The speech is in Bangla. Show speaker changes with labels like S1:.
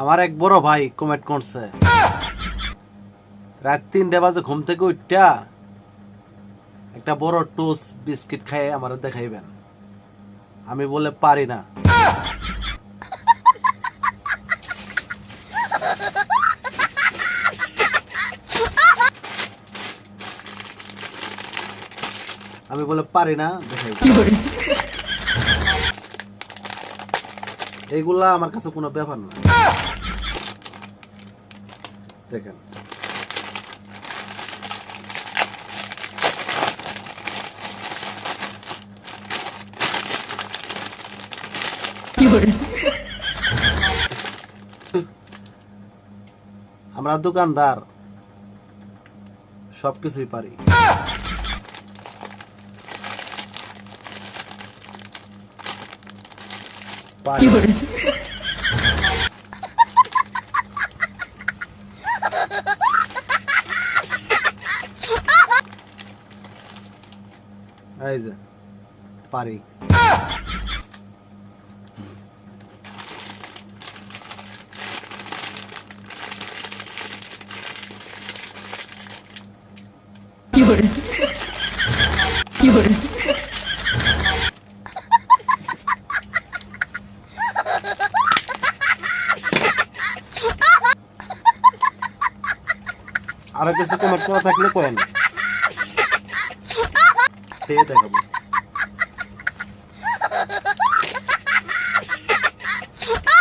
S1: আমার এক বড় ভাই কমেন্ট করছে। রাত তিনটে বাজে ঘুম থেকে উঠটা একটা বড় টোস বিস্কিট খাই আমার দেখাইবেন। আমি বলে পারি না। আমি বলে পারি না দেখাইবেন। এইগুলা আমার কাছে কোনো ব্যাপার না। দেখেন। আমরা দোকানদার সবকিছুই পারি। পারি এই যে পারি আরও কিছু কমেন্ট করা থাকলে কয়েন। খেয়ে দেখাবো।